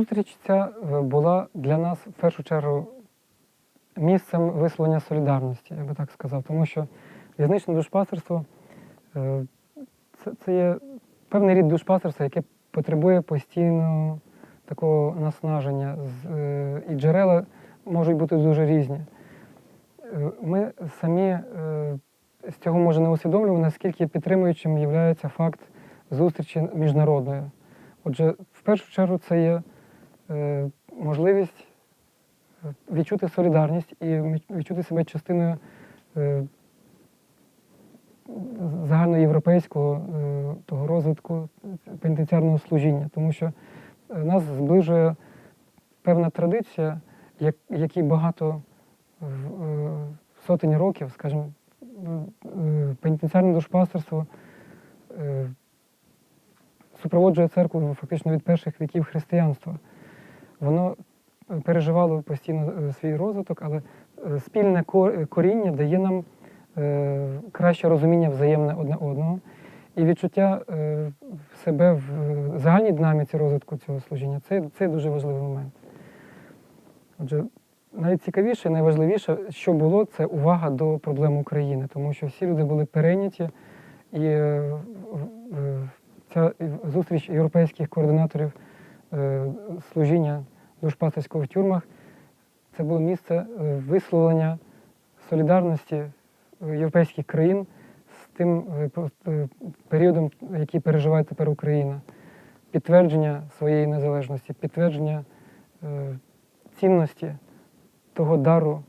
зустріч ця е, була для нас в першу чергу місцем висловлення солідарності, я би так сказав, тому що в'язничне душпастерство е, це, це є певний рід душпастерства, яке потребує постійного такого наснаження. Е, І джерела можуть бути дуже різні. Ми самі з цього може не усвідомлюємо, наскільки підтримуючим є факт зустрічі міжнародної. Отже, в першу чергу це є можливість е, відчути солідарність і відчути себе частиною е, загальноєвропейського е, того розвитку пенітенціарного служіння, тому що е, нас зближує певна традиція, якій багато е, сотень років, скажімо, е, пенітенціарне душпастерство е, супроводжує церкву фактично від перших віків християнства. Воно переживало постійно е, свій розвиток, але е, спільне коріння дає нам е, краще розуміння взаємне одне одного і відчуття себе в загальній динаміці розвитку цього служіння. Це, це дуже важливий момент. Отже, найцікавіше, найважливіше, що було, це увага до проблем України, тому що всі люди були перейняті, і ця зустріч європейських координаторів служіння душпастерського в тюрмах. Це було місце е, висловлення солідарності е, європейських країн з тим е, е, періодом, який переживає тепер Україна, підтвердження своєї незалежності, підтвердження е, цінності того дару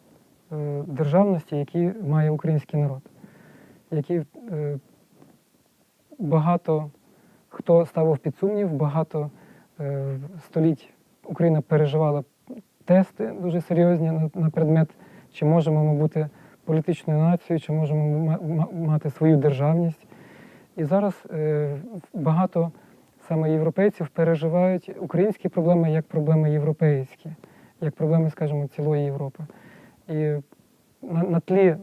е, державності, який має український народ, який е, багато хто ставив під сумнів, багато е, століть Україна переживала тести дуже серйозні на, предмет, чи можемо ми бути політичною нацією, чи можемо мати свою державність. І зараз е, багато саме європейців переживають українські проблеми як проблеми європейські, як проблеми, скажімо, цілої Європи. І на, тлі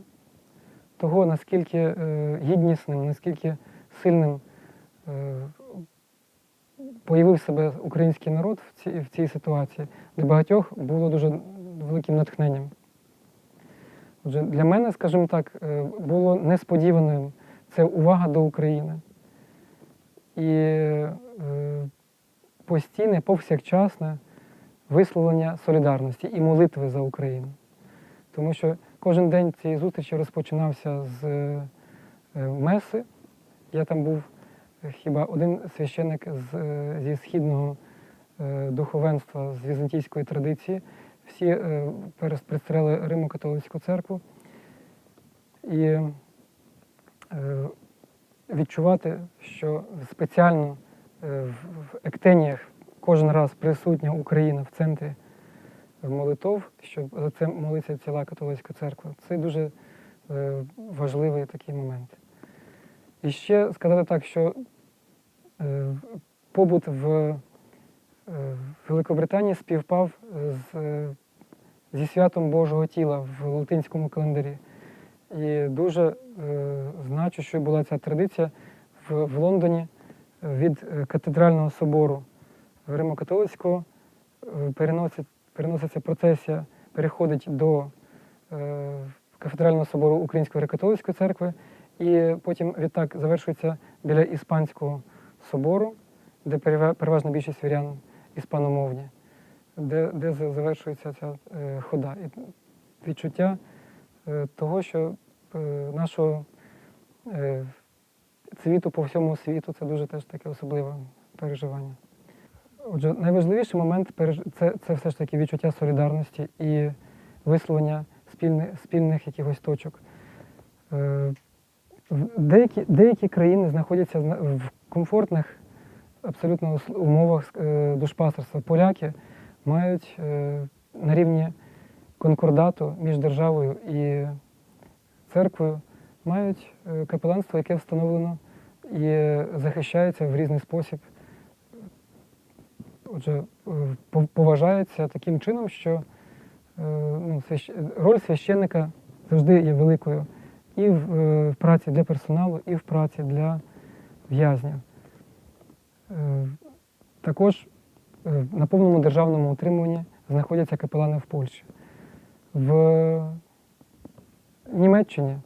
того, наскільки е, гіднісним, наскільки сильним е, появив себе український народ в цій, в цій ситуації, для багатьох було дуже великим натхненням. Отже, для мене, скажімо так, е, було несподіваним це увага до України. І е, постійне, повсякчасне висловлення солідарності і молитви за Україну. Тому що кожен день цієї зустрічі розпочинався з е, меси. Я там був хіба один священик з, е, зі східного е, духовенства, з візантійської традиції. Всі е, перес- представляли Римо-католицьку церкву. І відчувати, що спеціально в ектеніях кожен раз присутня Україна в центрі молитов, що за це молиться ціла католицька церква. Це дуже важливий такий момент. І ще сказати так, що е, побут в е, Великобританії співпав з, е, зі святом Божого тіла в латинському календарі. І дуже е, значущою була ця традиція в, в Лондоні від катедрального собору Римо-католицького переноситься процесія, переходить до кафедрального собору Української греко-католицької церкви, і потім відтак завершується біля Іспанського собору, де переважна більшість вірян іспаномовні, де, де завершується ця е, хода. І відчуття е, того, що е, нашого е, цвіту по всьому світу це дуже теж таке особливе переживання. Отже, найважливіший момент це, це все ж таки відчуття солідарності і висловлення спільних, спільних якихось точок. Е, Деякі, деякі країни знаходяться в комфортних абсолютно умовах е, душпастерства. Поляки мають е, на рівні конкордату між державою і церквою, мають е, капеланство, яке встановлено і захищається в різний спосіб. Отже, пов- поважається таким чином, що ну, роль священника завжди є великою і в, е, в праці для персоналу, і в праці для в'язнів. Е, Також е, на повному державному утримуванні знаходяться капелани в Польщі. В Німеччині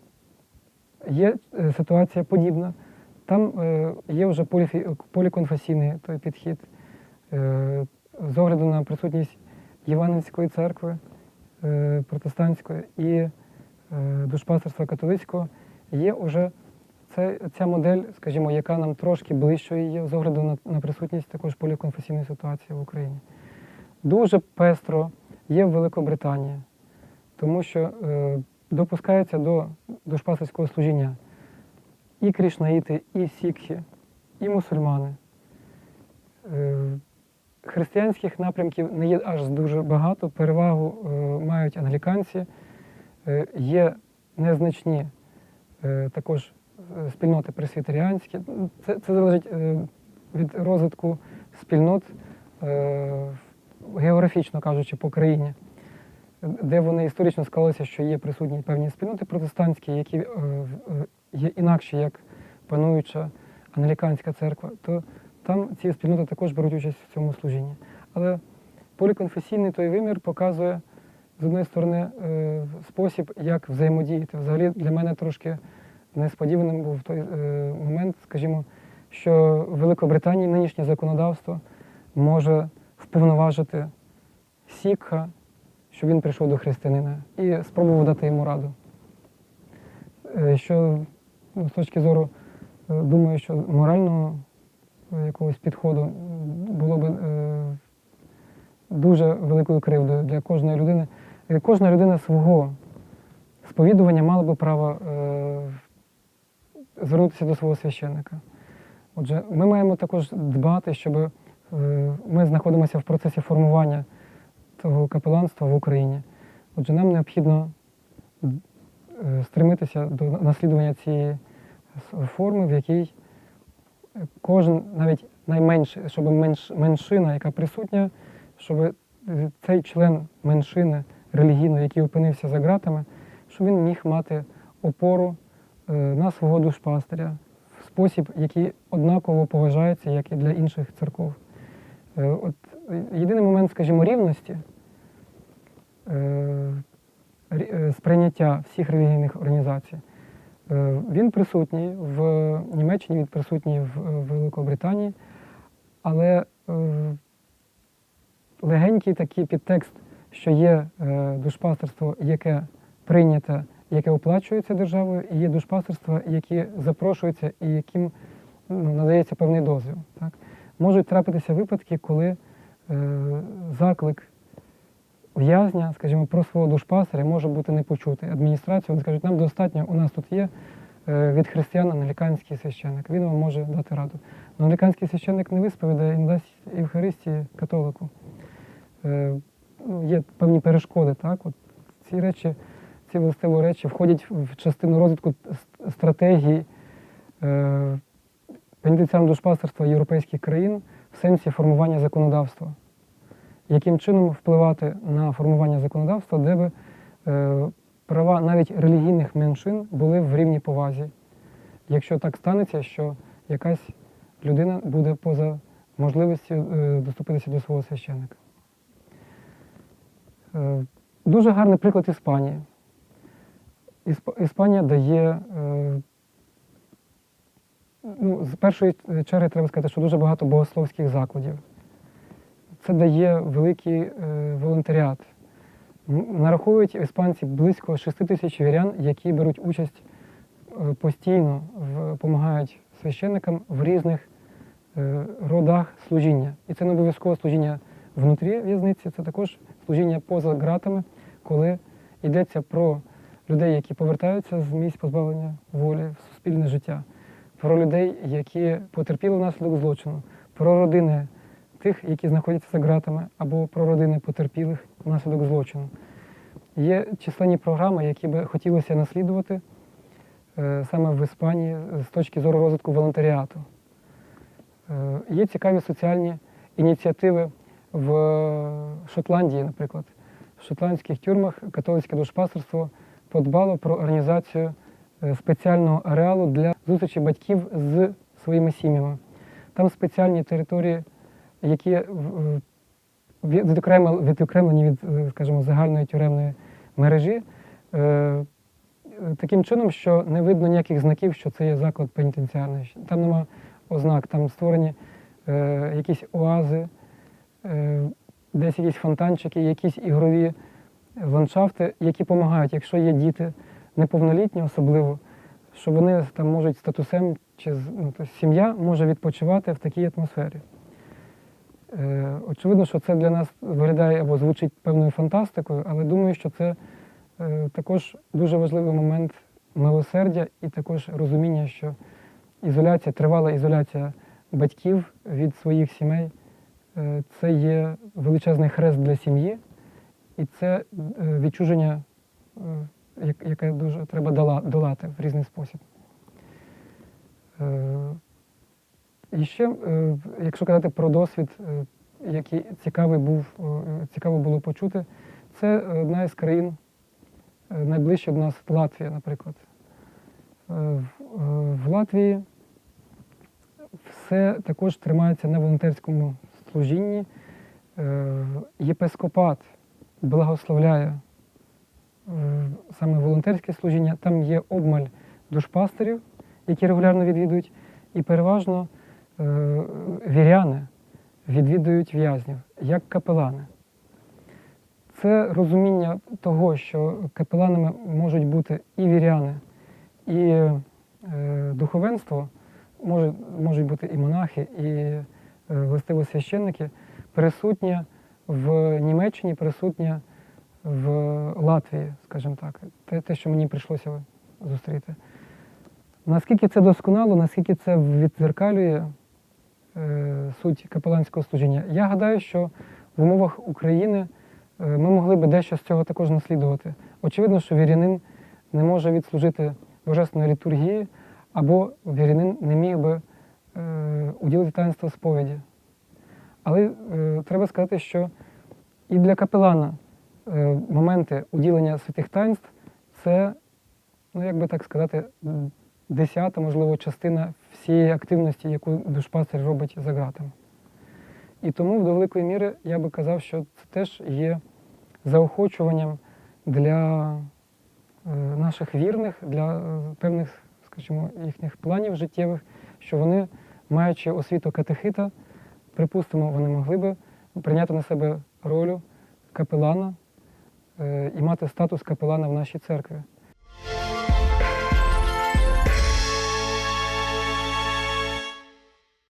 є ситуація подібна. Там є вже поліконфесійний той підхід. З огляду на присутність Євангельської церкви протестантської і душпастерства католицького, є вже це, ця модель, скажімо, яка нам трошки ближчою є з огляду на, на присутність також поліконфесійної ситуації в Україні. Дуже пестро є в Великобританії, тому що е, допускаються до душпастерського служіння і крішнаїти, і сікхи, і мусульмани. Е, Християнських напрямків не є аж дуже багато. Перевагу е, мають англіканці, Е, є незначні е, також е, спільноти пресвітеріанські. Це, це залежить е, від розвитку спільнот, е, географічно кажучи, по країні, де вони історично склалися, що є присутні певні спільноти протестантські, які е, е, є інакші, як пануюча англіканська церква, то там ці спільноти також беруть участь в цьому служінні. Але поліконфесійний той вимір показує, з однієї сторони, е, спосіб, як взаємодіяти. Взагалі для мене трошки несподіваним був той е, момент, скажімо, що в Великобританії нинішнє законодавство може вповноважити Сікха, щоб він прийшов до християнина і спробував дати йому раду. Е, Що ну, з точки зору, думаю, що морального якогось підходу було б дуже великою кривдою для кожної людини. Е, Кожна людина свого сповідування мала би право е, звернутися до свого священника. Отже, ми маємо також дбати, щоб е, ми знаходимося в процесі формування того капеланства в Україні. Отже, нам необхідно стремитися до наслідування цієї форми, в якій кожен, навіть найменший, щоб менш, меншина, яка присутня, щоб цей член меншини релігійної, який опинився за ґратами, щоб він міг мати опору е, на свого душпастиря в спосіб, який однаково поважається, як і для інших церков. Е, От е, єдиний момент, скажімо, рівності рі- сприйняття всіх релігійних організацій. Він присутній в Німеччині, він присутній в Великобританії, але легенький такий підтекст, що є е, душпастерство, яке прийняте, яке оплачується державою, і є душпастерства, які запрошуються і яким ну, надається певний дозвіл. Так? Можуть трапитися випадки, коли е, заклик в'язня, скажімо, про свого душпастера може бути не почутий. Адміністрацію вони скажуть, нам достатньо, у нас тут є е, від християн англіканський священник, він вам може дати раду. Но англіканський священник не висповідає і не дасть Євхаристії католику. Ну, Є певні перешкоди, так? От ці речі, ці властиві речі входять в частину розвитку стратегії е, пенітенціарного душпастерства європейських країн в сенсі формування законодавства яким чином впливати на формування законодавства, де би е, права навіть релігійних меншин були в рівній повазі. Якщо так станеться, що якась людина буде поза можливістю е, доступитися до свого священника. Е, дуже гарний приклад Іспанії. Ісп- Іспанія дає, е, ну, з першої черги треба сказати, що дуже багато богословських закладів це дає великий е, волонтеріат. Нараховують іспанці близько 6 тисяч вірян, які беруть участь постійно, допомагають священникам в різних родах служіння. І це не обов'язково служіння внутрі в'язниці, це також служіння поза ґратами, коли йдеться про людей, які повертаються з місць позбавлення волі в суспільне життя, про людей, які потерпіли внаслідок злочину, про родини тих, які знаходяться за ґратами, або про родини потерпілих внаслідок злочину. Є численні програми, які би хотілося наслідувати е, саме в Іспанії з точки зору розвитку волонтеріату. Е, Є цікаві соціальні ініціативи в Шотландії, наприклад. В шотландських тюрмах католицьке душпастерство подбало про організацію е, спеціального ареалу для зустрічі батьків з своїми сім'ями. Там спеціальні території, які відокремлені, від, е, скажімо, загальної тюремної мережі. е, е, Таким чином, що не видно ніяких знаків, що це є заклад пенітенціарний. Там нема ознак, там створені е, якісь оази, е, десь якісь фонтанчики, якісь ігрові ландшафти, які допомагають, якщо є діти неповнолітні, особливо, що вони там можуть статусем чи ну, тобто сім'я може відпочивати в такій атмосфері. Е, Очевидно, що це для нас виглядає або звучить певною фантастикою, але думаю, що це е, також дуже важливий момент милосердя і також розуміння, що ізоляція, тривала ізоляція батьків від своїх сімей е, це є величезний хрест для сім'ї, і це е, відчуження, е, яке дуже треба долати в різний спосіб. Е, І ще, е, якщо казати про досвід, е, який цікавий був, е, цікаво було почути, це одна із країн, е, найближче до нас Латвія, наприклад. Е, е, В Латвії все також тримається на волонтерському служінні. Е, Єпископат благословляє е, саме волонтерське служіння. Там є обмаль душпастерів, які регулярно відвідують, і переважно е, віряни відвідують в'язнів як капелани. Це розуміння того, що капеланами можуть бути і віряни, і духовенство, можуть бути і монахи, і властиво священники, присутнє в Німеччині, присутнє в Латвії, скажімо так, те, те, що мені прийшлося зустріти. Наскільки це досконало, наскільки це віддзеркалює е, суть капеланського служіння, я гадаю, що в умовах України е, ми могли би дещо з цього також наслідувати. Очевидно, що вірянин не може відслужити божественної літургії, або вірянин не міг би е, уділити таїнство сповіді. Але е, треба сказати, що і для капелана е, моменти уділення святих таїнств це, ну як би так сказати, десята, можливо, частина всієї активності, яку душпастер робить за ґратами. І тому до великої міри я би казав, що це теж є заохочуванням для е, наших вірних, для е, певних, скажімо, їхніх планів життєвих, що вони, маючи освіту катехита, припустимо, вони могли би прийняти на себе роль капелана е, і мати статус капелана в нашій церкві.